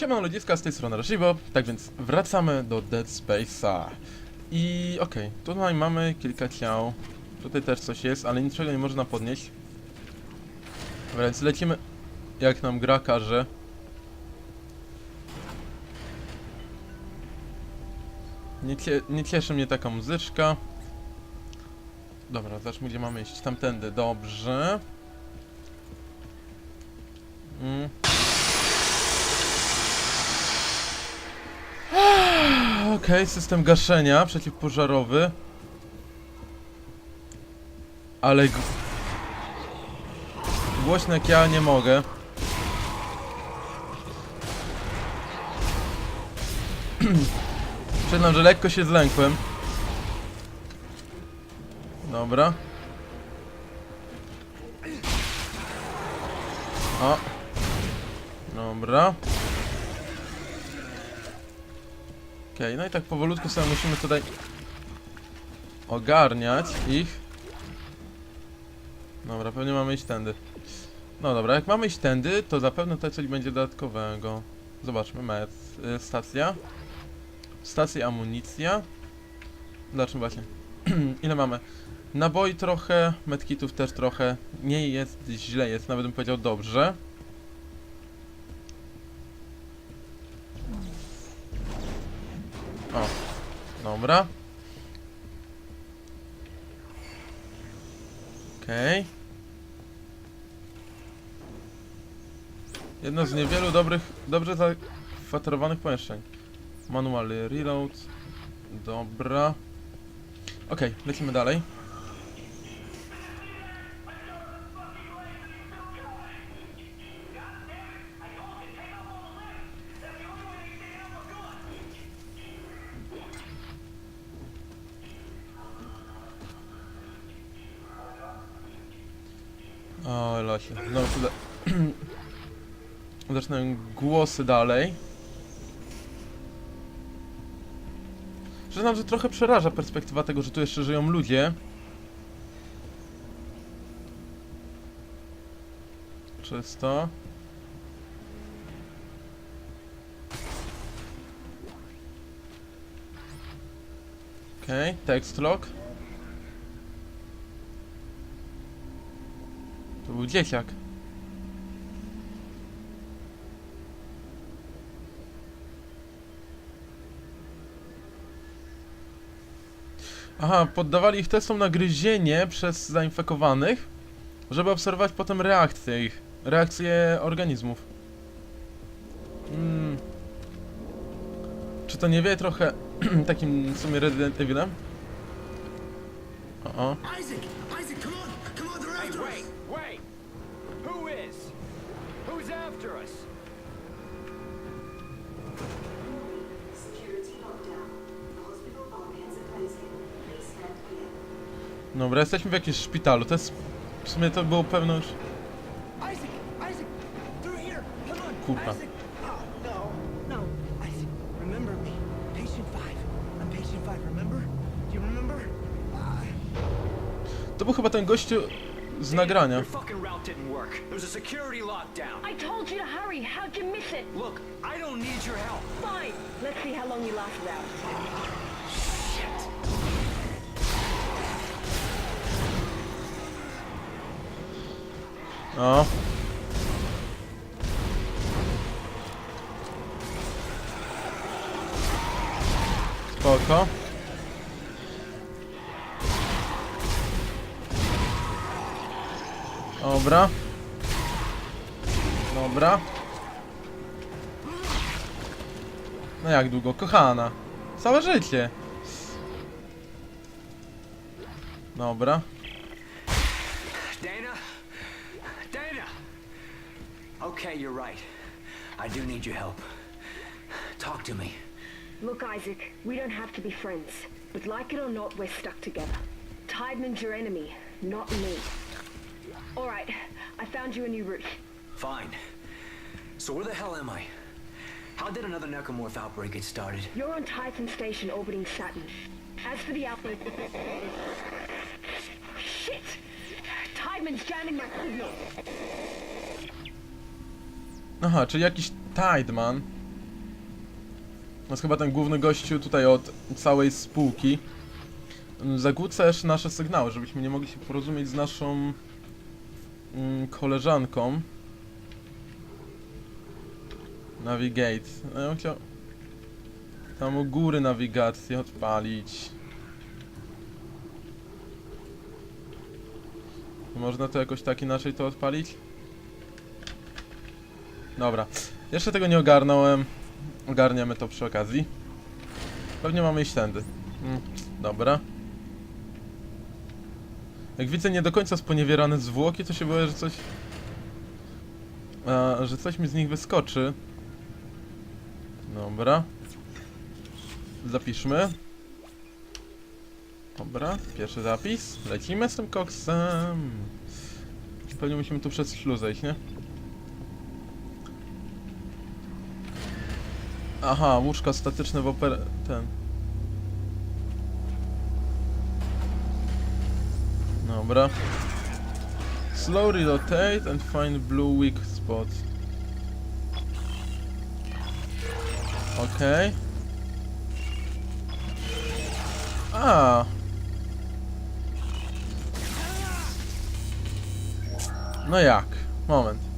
Siemano ludziska, z tej strony Rashibo, tak więc wracamy do Dead Space'a. I okej, tutaj mamy kilka ciał, tutaj też coś jest, ale niczego nie można podnieść. Więc lecimy jak nam gra każe. Nie, nie cieszy mnie taka muzyczka. Dobra, zacznijmy gdzie mamy iść. Tamtędy, dobrze. Mm. Okej, system gaszenia przeciwpożarowy. Ale głośno jak ja nie mogę. Przyznam, że lekko się zlękłem. Dobra. O. Dobra. Okej, no i tak powolutku sobie musimy tutaj ogarniać ich. Dobra, pewnie mamy iść tędy. No dobra, jak mamy iść tędy, to zapewne tutaj coś będzie dodatkowego. Zobaczmy, med, y, stacja. Stacja amunicja. Zobaczmy właśnie. Ile mamy? Naboi trochę, medkitów też trochę. Nie jest źle, jest nawet bym powiedział dobrze. Dobra. Okej. Jedno z niewielu dobrych, dobrze zakwaterowanych pomieszczeń. Manual reload. Dobra. Okej, lecimy dalej. Głosy dalej. Przyznam, że trochę przeraża perspektywa tego, że tu jeszcze żyją ludzie. Czysto. Okej, okay, text log. To był dzieciak. Aha, poddawali ich testom na gryzienie przez zainfekowanych, żeby obserwować potem reakcje ich, reakcje organizmów. Mm. Czy to nie wie trochę takim w sumie Resident Evilem? O, o. Isaac! Isaac, come on! Come on, they're Hey, after wait, us! wait! Who is? Who's after us? Security lockdown. Dobra, jesteśmy w jakimś szpitalu, to jest... W sumie to było pewno już... Kurwa. Isaac! Oh, no! No! Isaac, remember me. Patient 5. I'm patient 5, remember? Do you remember? Ah, To był chyba ten gościu z nagrania. Your fucking route didn't work. There's a security lockdown. I told you to hurry. How'd you miss it? Look, I don't need your help. Fine. Let's see how long you last it out. O. Spoko. Dobra. Dobra. No jak długo? Kochana. Całe życie. Dobra. Okay, you're right. I do need your help. Talk to me. Look, Isaac, we don't have to be friends. But like it or not, we're stuck together. Tideman's your enemy, not me. Alright, I found you a new route. Fine. So where the hell am I? How did another necromorph outbreak get started? You're on Titan Station orbiting Saturn. As for the outbreak... Shit! Tideman's jamming my signal. Aha, czyli jakiś Tideman. To jest chyba ten główny gościu tutaj od całej spółki. Zakłócasz nasze sygnały, żebyśmy nie mogli się porozumieć z naszą mm, koleżanką. Navigate. No, ja bym chciał tam u góry nawigację odpalić. Można to jakoś tak inaczej to odpalić? Dobra. Jeszcze tego nie ogarnąłem. Ogarniamy to przy okazji. Pewnie mamy iść tędy. Mm, dobra. Jak widzę nie do końca sponiewierane zwłoki, to się boję, że coś... A, że coś mi z nich wyskoczy. Dobra. Zapiszmy. Dobra, pierwszy zapis. Lecimy z tym koksem. Pewnie musimy tu przez śluzę iść, nie? Aha, łóżka statyczne w oper... ten. Dobra. Slowly rotate and find blue weak spot. Okej. A. No jak? Moment.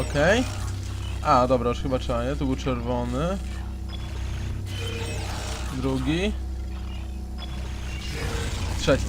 Okej. A, dobra, już chyba trzeba, nie? Tu był czerwony. Drugi. Trzeci.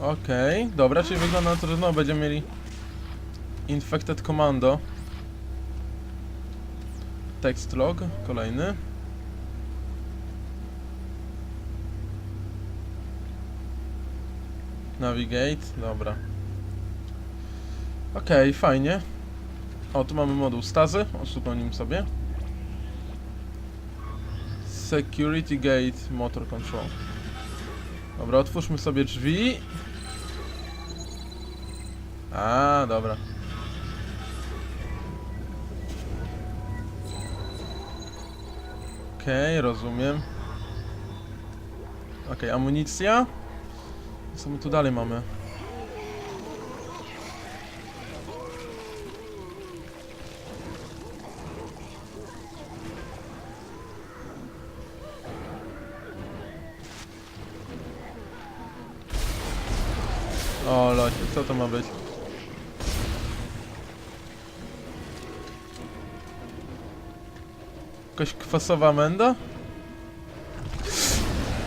Okej, dobra, czyli wygląda na to, że znowu będziemy mieli Infected Commando. Text log, kolejny. Navigate, dobra. Okej, fajnie. O, tu mamy moduł stazy, uzupełnimy sobie. Security Gate Motor Control. Dobra, otwórzmy sobie drzwi. A, dobra. Okej, rozumiem. Okej, amunicja. Co my tu dalej mamy? O, losie, co to ma być? Jakaś kwasowa menda?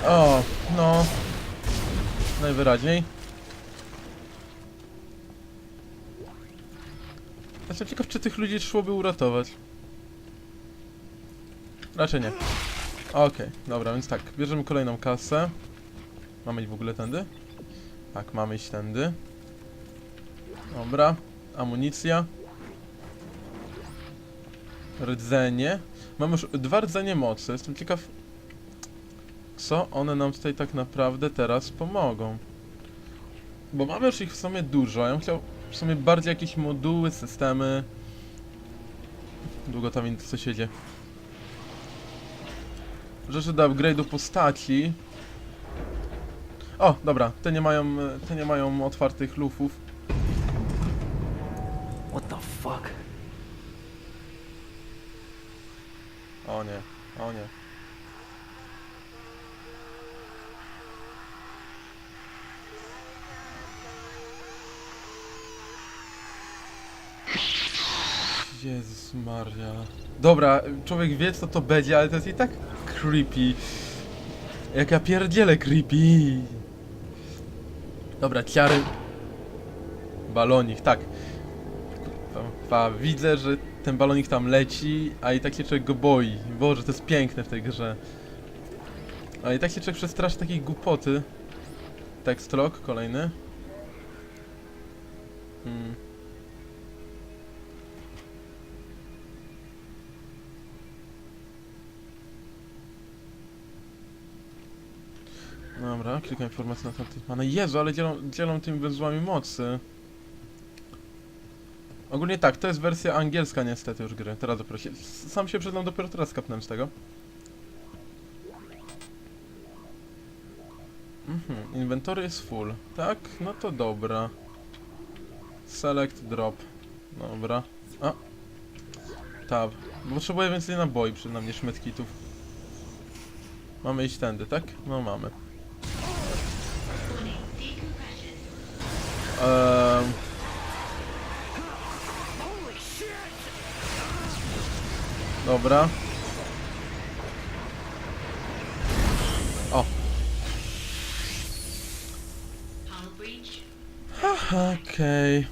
O, no. Najwyraźniej. Jestem ciekaw, czy tych ludzi szłoby uratować. Raczej nie. Okej, dobra, więc tak, bierzemy kolejną kasę. Mamy iść w ogóle tędy? Tak, mamy iść tędy. Dobra, amunicja. Rdzenie. Mamy już dwa rdzenie mocy. Jestem ciekaw, co one nam tutaj tak naprawdę teraz pomogą. Bo mamy już ich w sumie dużo. Ja bym chciał w sumie bardziej jakieś moduły, systemy. Długo tam co siedzie. Rzeczy do upgrade'u postaci. O, dobra, te nie mają, te nie mają otwartych lufów. O nie, o nie. Jezus Maria. Dobra, człowiek wie co to będzie, ale to jest i tak creepy. Jak ja pierdzielę creepy. Dobra, ciary. Balonik, tak. Kurwa, widzę, że ten balonik tam leci, a i tak się człowiek go boi. Boże, to jest piękne w tej grze. A i tak się człowiek przestraszy takiej głupoty. Text log, kolejny. Hmm. Dobra, klikam informację na tamtych pana. Jezu, ale dzielą, dzielą tymi węzłami mocy. Ogólnie tak, to jest wersja angielska niestety już gry. Teraz dopiero się... Sam się przyznam, dopiero teraz kapnąłem z tego. Mhm, inwentory jest full. Tak? No to dobra. Select drop. Dobra. A. Tab. Potrzebuję więcej naboi przed nami niż medkitów. Mamy iść tędy, tak? No mamy. Ehm... Dobra. O. Okej.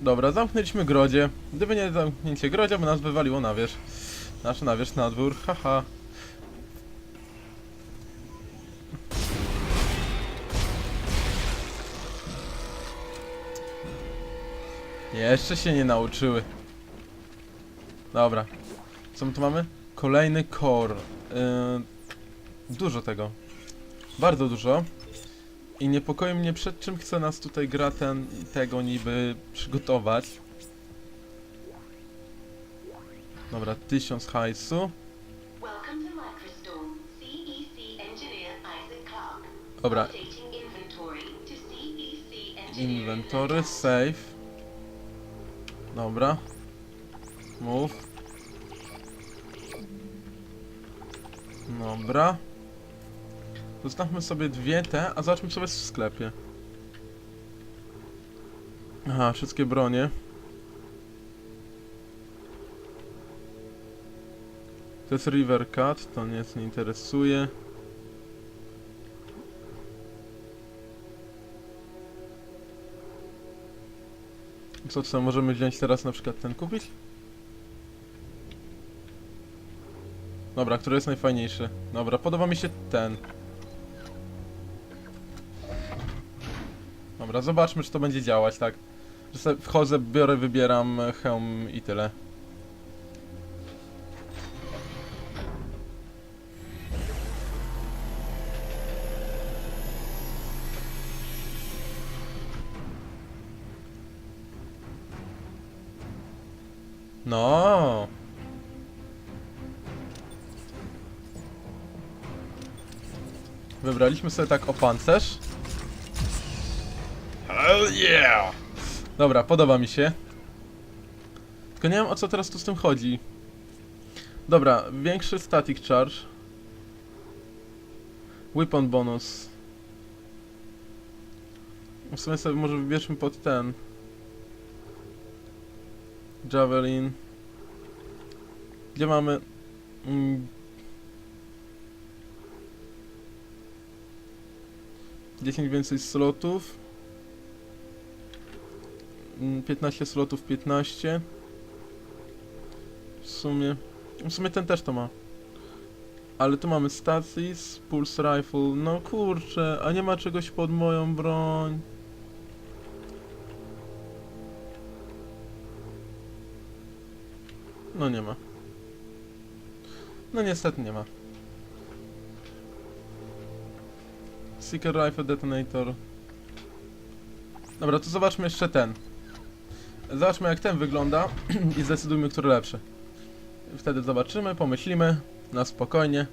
Dobra, zamknęliśmy grodzie. Gdyby nie zamknięcie grodzia, by nas wywaliło na wierzch. Nasz na wierzch na dwór, haha. Jeszcze się nie nauczyły. Dobra. Co my tu mamy? Kolejny core. Yy, dużo tego. Bardzo dużo. I niepokoi mnie przed czym chce nas tutaj gra ten tego niby przygotować. Dobra, tysiąc hajsu. Clark. Dobra, inwentory, save. Dobra. Move. Dobra. Zostawmy sobie dwie te, a zobaczmy co jest w sklepie. Aha, wszystkie bronie. To jest River Cut, to nic nie interesuje. Co, co, możemy wziąć teraz na przykład ten kupić? Dobra, który jest najfajniejszy? Dobra, podoba mi się ten. Dobra, zobaczmy czy to będzie działać, tak. Że sobie wchodzę, biorę, wybieram hełm i tyle. No. Wybraliśmy sobie tak o pancerz. Hell yeah! Dobra, podoba mi się. Tylko nie wiem o co teraz tu z tym chodzi. Dobra, większy static charge. Weapon bonus. W sumie sobie może wybierzmy pod ten. Javelin. Gdzie mamy... Mm, 10 więcej slotów. Mm, 15 slotów, 15. W sumie... W sumie ten też to ma. Ale tu mamy stasis, pulse rifle. No kurczę, a nie ma czegoś pod moją broń. No nie ma. No niestety nie ma. Seeker Rifle Detonator. Dobra, to zobaczmy jeszcze ten. Zobaczmy jak ten wygląda i zdecydujmy, który lepszy. Wtedy zobaczymy, pomyślimy na spokojnie.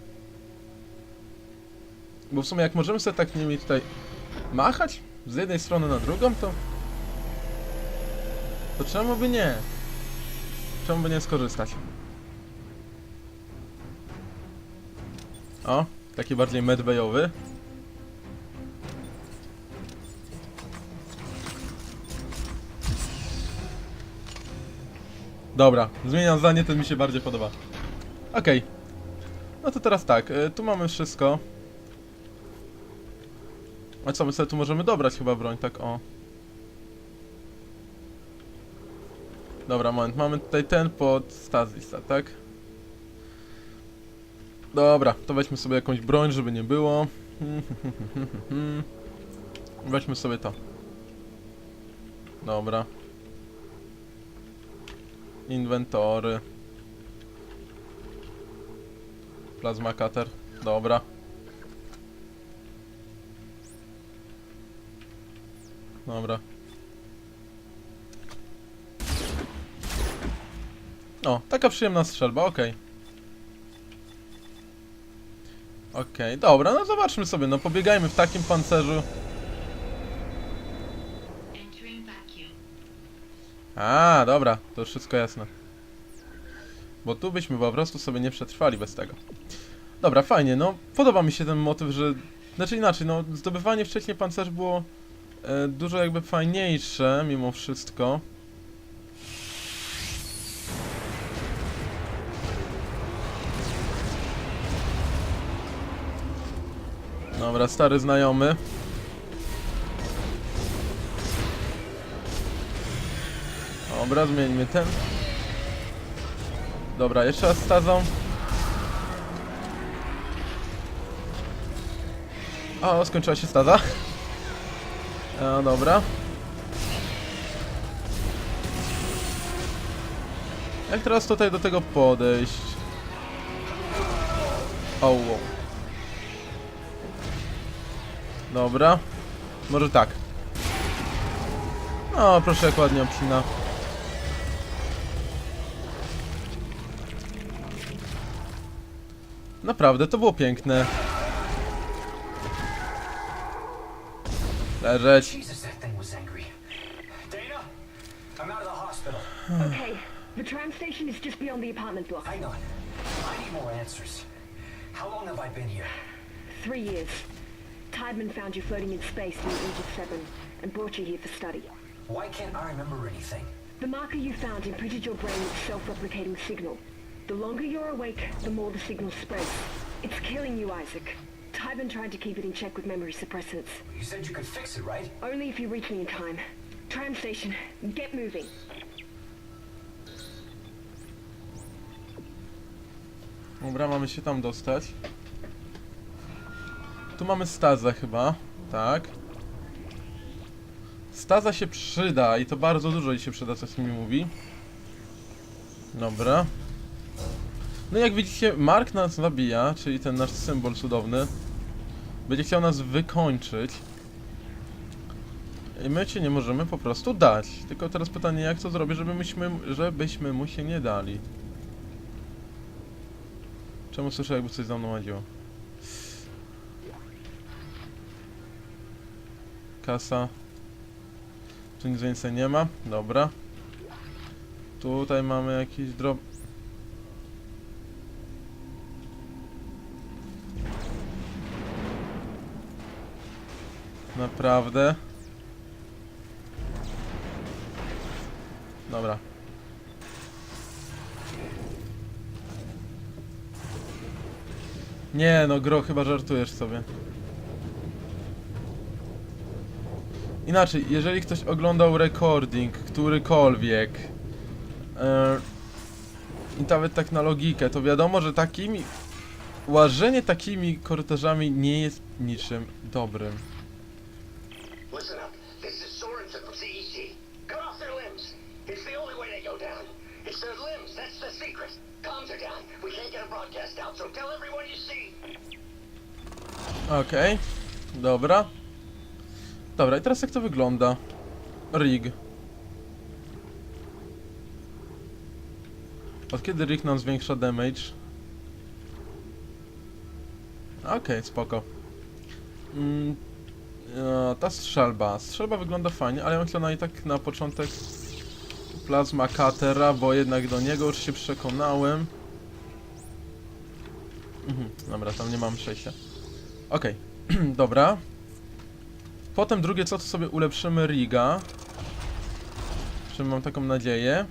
Bo w sumie jak możemy sobie tak nimi tutaj machać z jednej strony na drugą, to... To czemu by nie? Czemu by nie skorzystać? O, taki bardziej medbayowy. Dobra, zmieniam zdanie, ten mi się bardziej podoba. Okej. No to teraz tak, y, tu mamy wszystko. A co, my sobie tu możemy dobrać chyba broń, tak o. Dobra, moment, mamy tutaj ten pod Stasisa, tak? Dobra, to weźmy sobie jakąś broń, żeby nie było. Weźmy sobie to. Dobra. Inwentory. Plasma cutter. Dobra. O, taka przyjemna strzelba, okej. Okej, dobra, no zobaczmy sobie, no pobiegajmy w takim pancerzu. A, dobra, to już wszystko jasne. Bo tu byśmy po prostu sobie nie przetrwali bez tego. Dobra, fajnie, no podoba mi się ten motyw, że... Znaczy inaczej, no zdobywanie wcześniej pancerzy było e, dużo jakby fajniejsze mimo wszystko. Dobra, stary znajomy. Dobra, zmieńmy ten. Dobra, jeszcze raz stazą. O, skończyła się staza. E, dobra. Jak teraz tutaj do tego podejść? O, wow. Dobra. Może tak. O, proszę jak ładnie obcina. Naprawdę, to było piękne. Leżeć. Jesus, that thing was angry. Dana, I'm out of the hospital. Okay, the tram station is just beyond the apartment block. Hang on. I need more answers. How long have I been here? Three years. Tideman found you floating in space near Egypt 7 and brought you here for study. Why can't I remember anything? The marker you found imprinted your brain with self-replicating signal. The longer you're awake, the more the signal spreads. It's killing you, Isaac. Tideman tried to keep it in check with memory suppressants. You said you could fix it, right? Only if you reach me in time. Tram station, get moving. Dobra, mamy się tam dostać. Tu mamy stazę chyba, tak. Staza się przyda i to bardzo dużo jej się przyda, coś mi mówi. Dobra. No jak widzicie, Mark nas zabija, czyli ten nasz symbol cudowny. Będzie chciał nas wykończyć. I my cię nie możemy po prostu dać. Tylko teraz pytanie, jak to zrobić, żeby myśmy, żebyśmy mu się nie dali. Czemu słyszę jakby coś za mną chodziło? Kasa. Tu nic więcej nie ma. Dobra. Tutaj mamy jakiś drop. Naprawdę. Dobra. Nie no, gro, chyba żartujesz sobie. Inaczej, jeżeli ktoś oglądał recording, którykolwiek e, i nawet tak na logikę, to wiadomo, że takimi łażenie takimi korytarzami nie jest niczym dobrym. Okej, dobra. Dobra, i teraz jak to wygląda? Rig. Od kiedy Rig nam zwiększa damage? Okej, spoko. Mm, e, ta strzelba. Strzelba wygląda fajnie, ale ja myślę na i tak na początek plazma Catera, bo jednak do niego już się przekonałem. Mhm, dobra, tam nie mam przejścia. Okej, dobra. Potem drugie co, to sobie ulepszymy Riga. Przynajmniej mam taką nadzieję.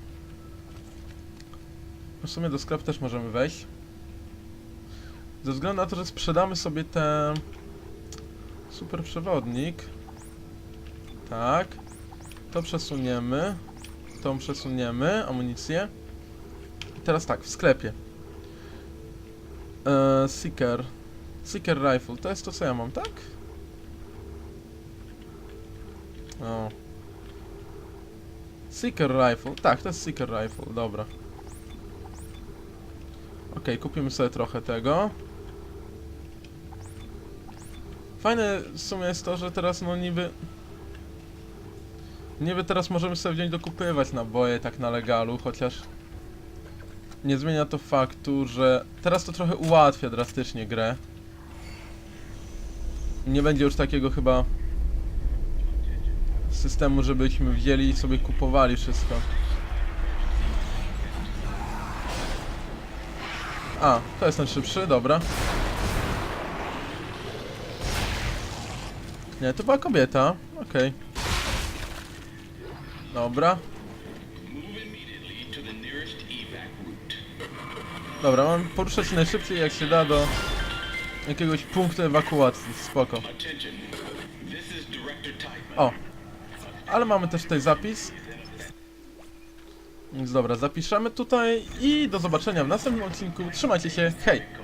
W sumie do sklepu też możemy wejść. Ze względu na to, że sprzedamy sobie ten super przewodnik. Tak. To przesuniemy. Tą przesuniemy, amunicję. I teraz tak, w sklepie. Eee, Seeker. Seeker Rifle, to jest to co ja mam, tak? O. Seeker Rifle, tak, to jest Seeker Rifle, dobra. Okej, kupimy sobie trochę tego. Fajne w sumie jest to, że teraz no niby... Niby teraz możemy sobie wziąć dokupywać naboje tak na legalu, chociaż... nie zmienia to faktu, że teraz to trochę ułatwia drastycznie grę. Nie będzie już takiego chyba systemu, żebyśmy wzięli i sobie kupowali wszystko. A, to jest ten szybszy, dobra. Nie, to była kobieta. Okej. Dobra. Dobra, mam poruszać najszybciej jak się da do jakiegoś punktu ewakuacji. Spoko. O. Ale mamy też tutaj zapis. Więc dobra, zapiszemy tutaj i do zobaczenia w następnym odcinku. Trzymajcie się, hej!